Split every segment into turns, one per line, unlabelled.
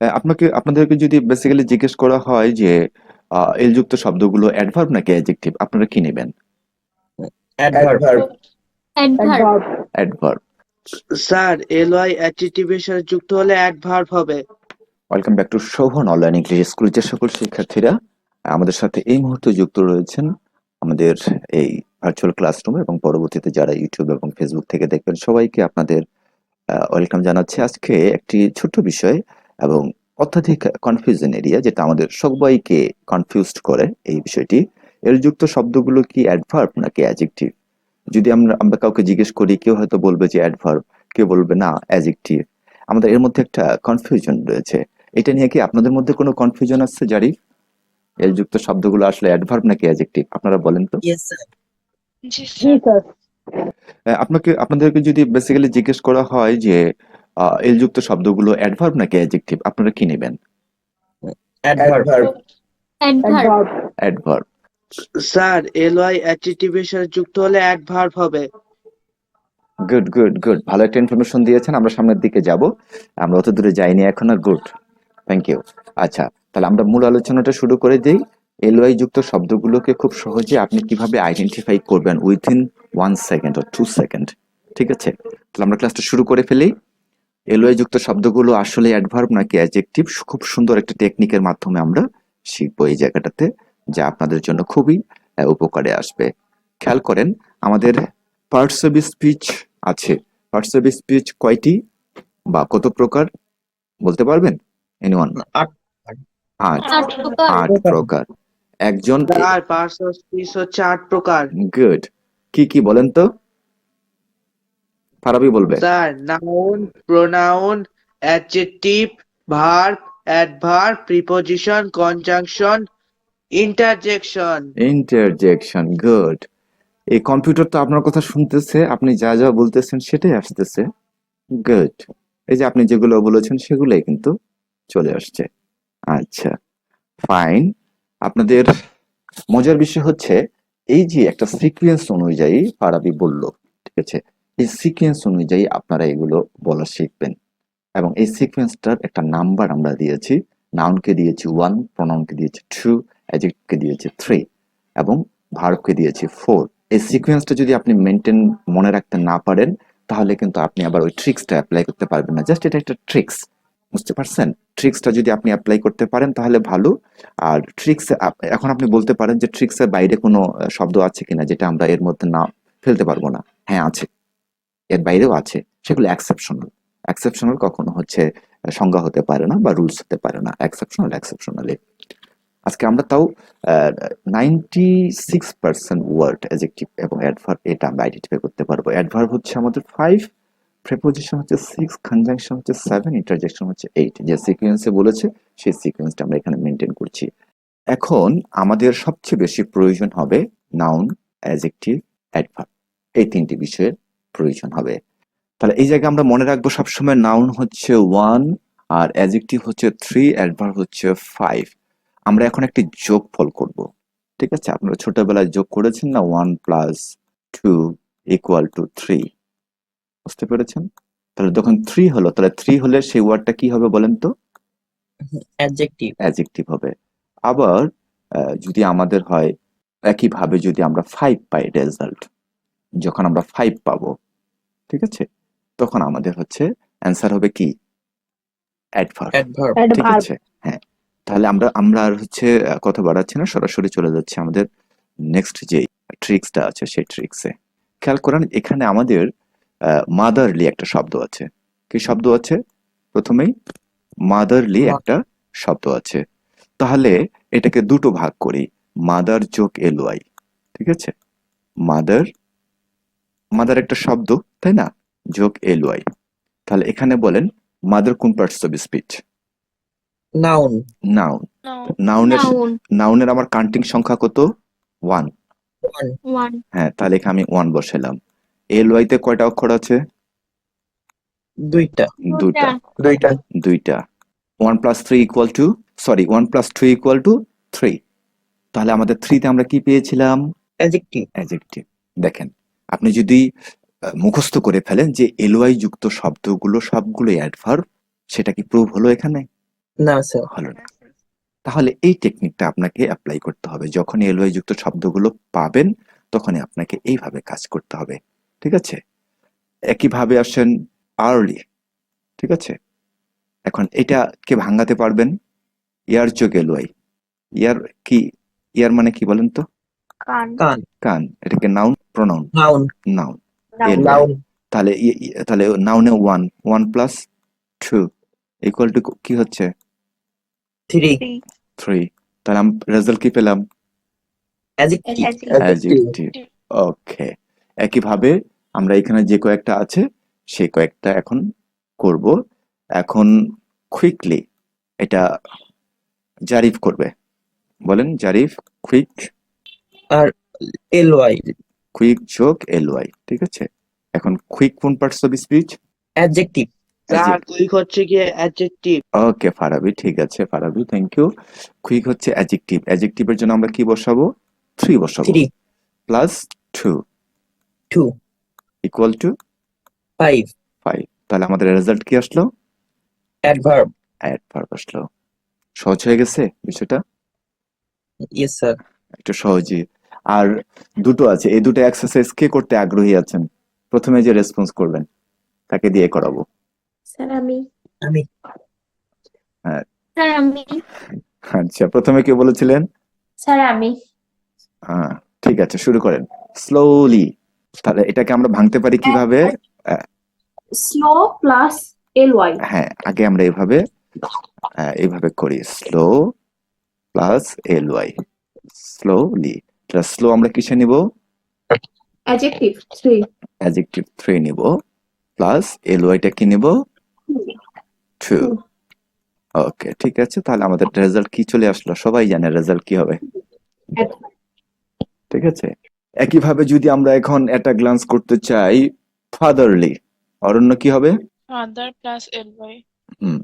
আহ, আপনাকে আপনাদেরকে যদি বেসিক্যালি জিজ্ঞেস করা হয় যে আহ, এল যুক্ত শব্দগুলো অ্যাডভার্ব নাকি অ্যাডজেক্টিভ আপনারা কি নেবেন?
Adverb
adverb
adverb
sir L Y অ্যাডজেক্টিভের সাথে যুক্ত হলে অ্যাডভার্ব হবে।
Welcome back to Shovon online English স্কুলের যে সকল শিক্ষার্থীরা আমাদের সাথে এই মুহূর্তে যুক্ত রয়েছেন আমাদের এই ভার্চুয়াল ক্লাসরুম এবং পরবর্তীতে যারা ইউটিউব এবং ফেসবুক থেকে দেখবেন সবাইকে আপনাদের ওয়েলকাম জানাচ্ছি। আজকে একটি ছোট্ট বিষয় এবং অত্যাধিক কনফিউশন এরিয়া যেটা আমাদের সবাইকে কনফিউজড করে এই বিষয়টি এর যুক্ত শব্দগুলো কি অ্যাডভার্ব নাকি অ্যাজেক্টিভ যদি আমরা আমরা কাউকে জিজ্ঞেস করি কেউ হয়তো বলবে যে অ্যাডভার্ব কেউ বলবে না অ্যাজেক্টিভ আমাদের এর মধ্যে একটা কনফিউশন রয়েছে। এটা নিয়ে কি আপনাদের মধ্যে কোনো কনফিউশন আসছে জারি এল যুক্ত শব্দগুলো আসলে অ্যাডভার্ব নাকি অ্যাডজেক্টিভ আপনারা বলেন তো।
ইয়েস স্যার
জি স্যার
আপনাকে আপনাদেরকে যদি বেসিক্যালি জিজ্ঞেস করা হয় যে আহ, এল যুক্ত শব্দগুলো অ্যাডভার্ব নাকি অ্যাডজেক্টিভ আপনারা কি নেবেন?
Adverb
adverb
adverb
sir L Y অ্যাডজেক্টিভের সাথে যুক্ত হলে অ্যাডভার্ব হবে।
গুড গুড গুড ভালো একটা ইনফরমেশন দিয়েছেন আমরা সামনের দিকে যাব। আমরা অত দূরে যাইনি এখনও গুড থ্যাংক ইউ আচ্ছা তাহলে আমরা মূল আলোচনাটা শুরু করে দিই। এলওয়াই যুক্ত শব্দগুলোকে খুব সহজে আপনি কীভাবে আইডেন্টিফাই করবেন? উইথিন ওয়ান সেকেন্ড ও টু সেকেন্ড ঠিক আছে? তাহলে আমরা ক্লাসটা শুরু করে ফেলি। এলওয়াই যুক্ত শব্দগুলো আসলে অ্যাডভার্ব নাকি অ্যাডজেক্টিভ খুব সুন্দর একটা টেকনিকের মাধ্যমে আমরা শিখব এই জায়গাটাতে যা আপনাদের জন্য খুবই উপকারে আসবে। খেয়াল করেন আমাদের পার্টস অফ স্পিচ আছে। পার্টস অফ স্পিচ কয়টি বা কত প্রকার? বলতে পারবেন? এনিওয়ান
আট।
আট।
আট প্রকার।
একজন
পার্টস অফ স্পিচ হচ্ছে আট প্রকার।
গুড কি কি বলেন তো? ফারাবি বলবে।
Sir noun pronoun adjective verb adverb preposition conjunction interjection
interjection good এই কম্পিউটার তো আপনার কথা শুনতেছে আপনি যা যা বলতেছেন সেটাই আসতেছে। গুড এই যে আপনি যেগুলো বলেছেন সেগুলোই কিন্তু চলে আসছে। আচ্ছা ফাইন আপনাদের মজার বিষয় হচ্ছে এই যে একটা সিকোয়েন্স অনুযায়ী ফারাবি বলল ঠিক আছে? এই সিকোয়েন্স অনুযায়ী আপনারা এগুলো বলা শিখবেন। এবং এই সিকোয়েন্সটার একটা নাম্বার আমরা দিয়েছি। নাউনকে দিয়েছি ওয়ান প্রনাউনকে দিয়েছি টু অ্যাজেক্টকে দিয়েছি থ্রি এবং ভার্বকে দিয়েছি ফোর এই সিকোয়েন্সটা যদি আপনি মেনটেন মনে রাখতে না পারেন, তাহলে কিন্তু আপনি আবার ওই ট্রিক্সটা অ্যাপ্লাই করতে পারবেন না। জাস্ট এটা একটা ট্রিক্স বুঝতে পারছেন? ট্রিক্সটা যদি আপনি অ্যাপ্লাই করতে পারেন, তাহলে ভালো। আর ট্রিক্স এখন আপনি বলতে পারেন যে ট্রিক্সের বাইরে কোনো শব্দ আছে কিনা, যেটা আমরা এর মধ্যে না ফেলতে পারব না। হ্যাঁ আছে। এর বাইরেও আছে। সেগুলো এক্সেপশনাল এক্সেপশনাল কখনো হচ্ছে সংজ্ঞা হতে পারে না বা রুলস হতে পারে না। এক্সেপশনাল এক্সেপশনালি আজকে আমরা তাও ninety six percent word adjective এবং অ্যাডভার্ব এটা আমরা আইডেন্টিফাই করতে পারব। অ্যাডভার্ব হচ্ছে আমাদের ফাইভ প্রেপোজিশন হচ্ছে সিক্স কনজাংশন হচ্ছে সেভেন ইন্টারজেকশন হচ্ছে এইট যে সিকোয়েন্সে বলেছে, সেই সিকোয়েন্সটা আমরা এখানে মেনটেন করছি। এখন আমাদের সবচেয়ে বেশি প্রয়োজন হবে নাউন অ্যাজেক্টিভ অ্যাডভার্ব এই তিনটি বিষয়ের প্রয়োজন হবে। তাহলে এই জায়গায় আমরা মনে রাখব সবসময় নাউন হচ্ছে ওয়ান আর অ্যাজেক্টিভ হচ্ছে থ্রি অ্যাডভার্ব হচ্ছে ফাইভ আমরা এখন একটি যোগফল করব। ঠিক আছে? আপনারা ছোটবেলায় যোগ করেছেন না? One plus two equal to three বুঝতে পেরেছেন? তাহলে যখন থ্রি হলো তাহলে থ্রি হলে সেই ওয়ার্ডটা কি হবে বলেন তো?
অ্যাডজেক্টিভ
অ্যাজেক্টিভ হবে। আবার যদি আমাদের হয় একইভাবে যদি আমরা ফাইভ পাই রেজাল্ট যখন আমরা ফাইভ পাবো ঠিক আছে? তখন আমাদের হচ্ছে অ্যান্সার হবে কি? অ্যাডভার্ব
অ্যাডভার্ব
ঠিক আছে? হ্যাঁ তাহলে আমরা আমরা আর হচ্ছে কথা বাড়াচ্ছি না সরাসরি চলে যাচ্ছে আমাদের নেক্সট যে ট্রিক্সটা আছে সেই ট্রিক্সে খেয়াল করেন এখানে আমাদের মাদারলি একটা শব্দ আছে। কি শব্দ আছে? প্রথমেই মাদারলি একটা শব্দ আছে। তাহলে এটাকে দুটো ভাগ করি মাদার যোগ এলওয়াই ঠিক আছে? মাদার মাদার একটা শব্দ তাই না? যোগ এল ওয়াই তাহলে এখানে বলেন মাদার কোন parts of speech
noun
noun নাউনের নাউনের আমার কাউন্টিং সংখ্যা কত? ওয়ান হ্যাঁ তাহলে এখানে আমি ওয়ান বসালাম। এল ওয়াই তে কয়টা অক্ষর আছে?
দুইটা।
দুটা
দুইটা।
দুইটা। One plus three equal to sorry one plus two equal to three তাহলে আমাদের থ্রিতে আমরা কি পেয়েছিলাম?
অ্যাডজেক্টিভ
অ্যাজেক্টিভ দেখেন আপনি যদি মুখস্থ করে ফেলেন যে এলওয়াই যুক্ত শব্দগুলো সবগুলো অ্যাডভার্ব সেটা কি প্রুভ হলো এখানে?
না স্যার
হলো না। তাহলে এই টেকনিকটা আপনাকে অ্যাপ্লাই করতে হবে। যখন এলওয়াই যুক্ত শব্দগুলো পাবেন তখনই আপনাকে এইভাবে কাজ করতে হবে। ঠিক আছে? একইভাবে আসেন আর্লি ঠিক আছে? এখন এটা কে ভাঙাতে পারবেন। ইয়ার চোখ এলওয়াই। ইয়ার কি ইয়ার মানে কি বলেন তো?
কান।
কান।
কান। এটাকে noun pronoun
noun
noun
noun
তাহলে তাহলে নাউনে one one plus two equal to কি হচ্ছে?
থ্রি
থ্রি তাহলে রেজাল্ট কি পেলাম? ওকে একইভাবে আমরা এখানে যে কয়েকটা আছে সেই কয়েকটা এখন করব। এখন কুইকলি এটা জারিফ করবে। বলেন জারিফ কুইক আর
এল ওয়াই
কুইক যোগ এলওয়াই ঠিক আছে? এখন কুইক কোন parts of speech
adjective
sir quick হচ্ছে গিয়ে অ্যাডজেক্টিভ
ওকে ফারাবি ঠিক আছে ফারাবি থ্যাংক ইউ কুইক হচ্ছে অ্যাডজেক্টিভ অ্যাডজেক্টিভের জন্য আমরা কি বসাবো? থ্রি বসাবো। Plus two
two
equal to
five
five তাহলে আমাদের রেজাল্ট কি আসলো?
অ্যাডভার্ব
অ্যাডভার্ব আসলো। সহজ হয়ে গেছে বিষয়টা?
ইয়েস স্যার
একটু সহজই। আর দুটো আছে। এই দুটো এক্সারসাইজ কে করতে আগ্রহী আছেন? প্রথমে যে রেসপন্স করবেন তাকে দিয়ে করাবো।
স্যার আমি।
আমি।
স্যার আমি।
আচ্ছা প্রথমে কে বলেছিলেন?
স্যার আমি।
হ্যাঁ ঠিক আছে শুরু করেন। স্লোলি তাহলে এটাকে আমরা ভাঙতে পারি কীভাবে?
স্লো প্লাস এল ওয়াই
হ্যাঁ আগে আমরা এইভাবে আহ, এইভাবে করি। Slow plus L Y slowly slow আমরা কিসে নিব?
অ্যাডজেক্টিভ থ্রি
অ্যাডজেক্টিভ থ্রি নিব প্লাস এল ওয়াইটা কি নিব? টু ওকে ঠিক আছে তাহলে আমাদের রেজাল্ট কি চলে আসলো? সবাই জানে রেজাল্ট কি হবে। ঠিক আছে? একইভাবে যদি আমরা এখন একটা গ্লান্স করতে চাই ফাদারলি অরণ্য কি হবে?
Father plus ly.
হুম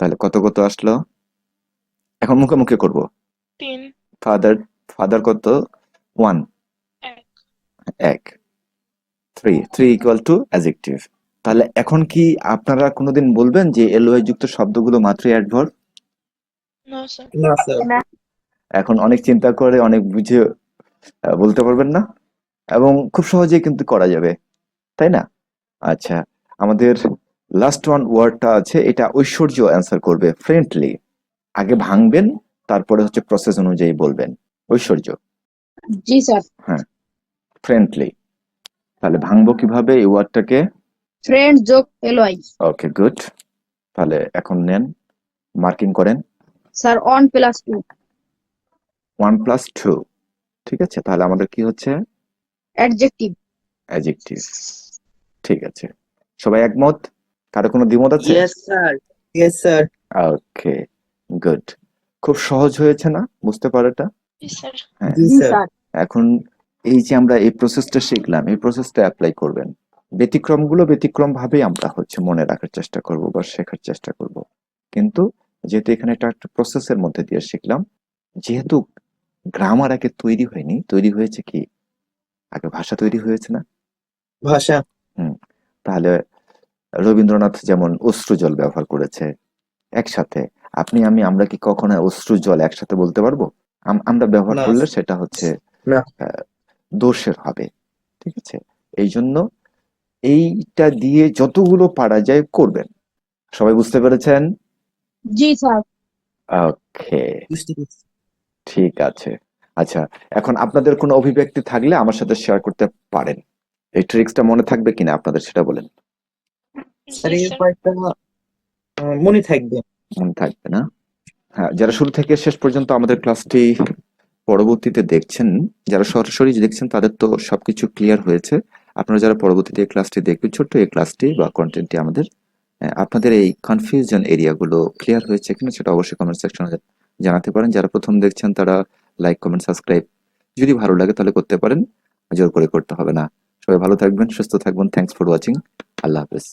তাহলে কত কত আসলো? এখন মুখে মুখে করব।
তিন।
ফাদার ফাদার কত? ওয়ান
এক।
Three three equal to adjective তাহলে এখন কি আপনারা কোনোদিন বলবেন যে এলওয়াই যুক্ত শব্দগুলো মাত্রই অ্যাডভার্ব এখন অনেক চিন্তা করে অনেক বুঝে বলতে পারবেন না? এবং খুব সহজেই কিন্তু করা যাবে। তাই না? আচ্ছা আমাদের লাস্ট ওয়ান ওয়ার্ডটা আছে এটা ঐশ্বর্য অ্যান্সার করবে ফ্রেন্ডলি আগে ভাঙবেন তারপরে হচ্ছে প্রসেস অনুযায়ী বলবেন। ঐশ্বর্য।
জি স্যার।
হ্যাঁ ফ্রেন্ডলি তাহলে ভাঙবো কীভাবে এই ওয়ার্ডটাকে
ফ্রেন্ড যোগ এল ওয়াই
ওকে গুড তাহলে এখন নেন মার্কিং করেন।
Sir one plus two
one plus two ঠিক আছে তাহলে আমাদের কি হচ্ছে?
অ্যাডজেক্টিভ
অ্যাডজেক্টিভ ঠিক আছে। সবাই একমত? কারও কোনো দ্বিমত আছে?
Yes sir
yes sir
okay good খুব সহজ হয়েছে না? বুঝতে পারাটা? হ্যাঁ এখন এই যে আমরা এই প্রসেসটা শিখলাম এই প্রসেসটা অ্যাপ্লাই করবেন। ব্যতিক্রমগুলো ব্যতিক্রম ভাবেই আমরা হচ্ছে মনে রাখার চেষ্টা করব বা শেখার চেষ্টা করব। কিন্তু যেহেতু এখানে একটা একটা প্রসেসের মধ্যে দিয়ে শিখলাম যেহেতু গ্রামার আগে তৈরি হয়নি তৈরি হয়েছে কি? আগে ভাষা তৈরি হয়েছে না?
ভাষা।
তাহলে রবীন্দ্রনাথ যেমন অশ্রু জল ব্যবহার করেছে একসাথে আপনি আমি আমরা কি কখনো অশ্রু জল একসাথে বলতে পারব? আমরা ব্যবহার করলে সেটা হচ্ছে দোষের হবে ঠিক আছে? এই জন্য এইটা দিয়ে যতগুলো পারা যায় করবেন। সবাই বুঝতে পেরেছেন?
জি স্যার।
ওকে। ঠিক আছে। আচ্ছা এখন আপনাদের কোনো অভিব্যক্তি থাকলে আমার সাথে শেয়ার করতে পারেন। এই ট্রিক্সটা মনে থাকবে কিনা আপনাদের সেটা বলেন।
স্যার এই
sir.
মনে থাকবে।
মনে থাকবে না? হ্যাঁ যারা শুরু থেকে শেষ পর্যন্ত আমাদের ক্লাসটি পরবর্তীতে দেখছেন যারা সরাসরি দেখছেন তাদের তো সবকিছু ক্লিয়ার হয়েছে। আপনারা যারা পরবর্তীতে এই ক্লাসটি দেখবেন ছোট্ট এই ক্লাসটি বা কন্টেন্টটি আমাদের আহ, আপনাদের এই কনফিউশন এরিয়াগুলো ক্লিয়ার হয়েছে কিনা সেটা অবশ্যই কমেন্ট সেকশনে জানাতে পারেন। যারা প্রথম দেখছেন তারা লাইক কমেন্ট সাবস্ক্রাইব যদি ভালো লাগে তাহলে করতে পারেন জোর করে করতে হবে না। সবাই ভালো থাকবেন সুস্থ থাকবেন। থ্যাংকস ফর ওয়াচিং আল্লাহ হাফেজ।